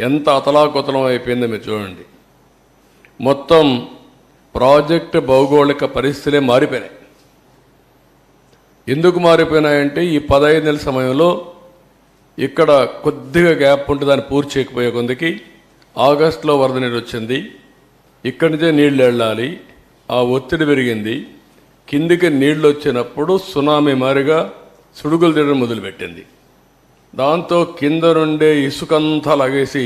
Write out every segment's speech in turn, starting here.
ఎంత అతలాకుతలం అయిపోయిందో మీరు చూడండి. మొత్తం ప్రాజెక్టు భౌగోళిక పరిస్థితులే మారిపోయినాయి. ఎందుకు మారిపోయినాయంటే ఈ పదహైదు నెలల సమయంలో ఇక్కడ కొద్దిగా గ్యాప్ ఉంటే దాన్ని పూర్తి చేయకపోయే కొందికి ఆగస్టులో వరద నీరు వచ్చింది. ఇక్కడి నుంచే నీళ్ళు వెళ్ళాలి. ఆ ఒత్తిడి పెరిగింది. కిందికి నీళ్ళు వచ్చినప్పుడు సునామీ మారిగా సుడుగులు తీయడం మొదలుపెట్టింది. దాంతో కింద నుండే ఇసుకంతా లాగేసి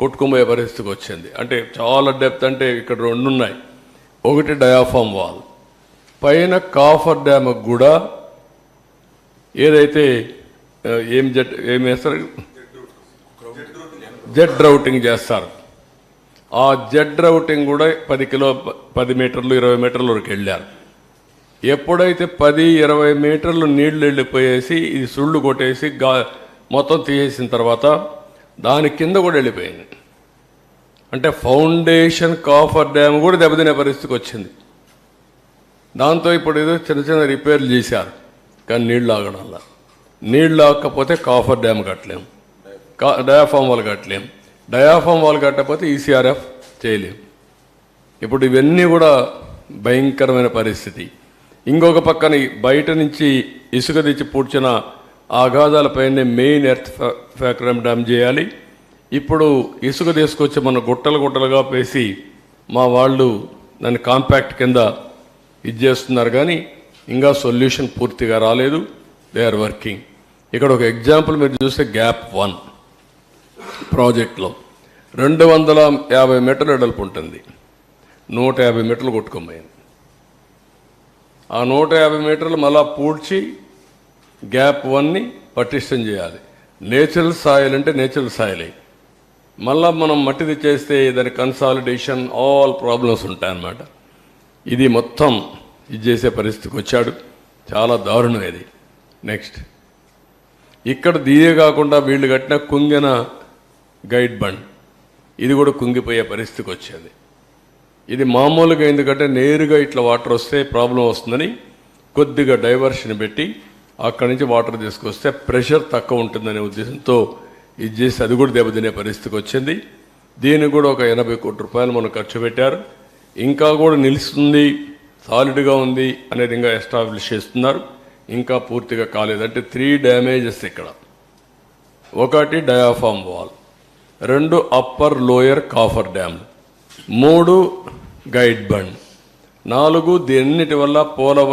కొట్టుకుపోయే పరిస్థితికి వచ్చింది. అంటే చాలా డెప్త్ అంటే ఇక్కడ రెండు ఉన్నాయి ఒకటి డయాఫామ్ వాల్. పైన కాఫర్ డ్యామ్ కూడా ఏదైతే ఏం జెట్ ఏం వేస్తారు జెడ్ రౌటింగ్ చేస్తారు. ఆ జెడ్ రౌటింగ్ కూడా పది కిలో పది మీటర్లు ఇరవై మీటర్ల వరకు వెళ్ళారు. ఎప్పుడైతే పది ఇరవై మీటర్లు నీళ్ళు వెళ్ళిపోయేసి ఇది సుళ్ళు కొట్టేసి గా మొత్తం తీసేసిన తర్వాత దాని కింద కూడా వెళ్ళిపోయింది. అంటే ఫౌండేషన్ కాఫర్ డ్యామ్ కూడా దెబ్బతినే పరిస్థితికి వచ్చింది. దాంతో ఇప్పుడు ఏదో చిన్న చిన్న రిపేర్లు చేశారు. కానీ నీళ్ళు ఆగడం వల్ల నీళ్ళు ఆగకపోతే కాఫర్ డ్యామ్ కట్టలేము కా డయాఫామ్ వాల్ కట్టలేం. డయాఫామ్ వాల్ కట్టకపోతే ఈసీఆర్ఎఫ్ చేయలేం. ఇప్పుడు ఇవన్నీ కూడా భయంకరమైన పరిస్థితి. ఇంకొక పక్కన బయట నుంచి ఇసుక తెచ్చి పూడ్చిన ఆఘాదాలపైనే మెయిన్ ఎర్త్ ఫ్యాక్టరీ డ్యామ్ చేయాలి. ఇప్పుడు ఇసుక తీసుకొచ్చి మన గుట్టలు గుట్టలుగా పేసి మా వాళ్ళు దాన్ని కాంపాక్ట్ కింద ఇది చేస్తున్నారు కానీ ఇంకా సొల్యూషన్ పూర్తిగా రాలేదు. They are working. ఇక్కడ ఒక ఎగ్జాంపుల్ మీరు చూస్తే గ్యాప్ వన్ ప్రాజెక్ట్లో. రెండు వందల యాభై మీటర్ల ఎడల్పు ఉంటుంది. నూట యాభై మీటర్లు కొట్టుకోమైంది ఆ నూట యాభై మీటర్లు మళ్ళా పూడ్చి గ్యాప్ వన్ని పటిష్టం చేయాలి. నేచురల్ సాయిల్ అంటే నేచురల్ సాయిలే. మళ్ళా మనం మట్టిది చేస్తే దాని కన్సాలిడేషన్ ఆల్ ప్రాబ్లమ్స్ ఉంటాయన్నమాట. ఇది మొత్తం ఇది చేసే పరిస్థితికి వచ్చాడు. చాలా దారుణం ఇది. నెక్స్ట్ ఇక్కడ దీయే కాకుండా వీళ్ళు కట్టిన కుంగిన గైడ్ బండ్. ఇది కూడా కుంగిపోయే పరిస్థితికి వచ్చేది. ఇది మామూలుగా ఎందుకంటే నేరుగా ఇట్లా వాటర్ వస్తే ప్రాబ్లం వస్తుందని కొద్దిగా డైవర్షన్ పెట్టి అక్కడి నుంచి వాటర్ తీసుకొస్తే ప్రెషర్ తక్కువ ఉంటుందనే ఉద్దేశంతో ఇది చేసి అది కూడా దెబ్బతినే పరిస్థితికి వచ్చింది. దీనికి కూడా ఒక ఎనభై కోట్ల రూపాయలు మనం ఖర్చు పెట్టారు. ఇంకా కూడా నిలుస్తుంది సాలిడ్గా ఉంది అనేది ఇంకా ఎస్టాబ్లిష్ చేస్తున్నారు. ఇంకా పూర్తిగా కాలేదు. అంటే త్రీ డ్యామేజెస్ ఇక్కడ. ఒకటి డయాఫామ్ వాల్ రెండు అప్పర్ లోయర్ కాఫర్ డ్యామ్ మూడు గైడ్ బండ్ నాలుగు దీన్నిటి వల్ల పోలవరం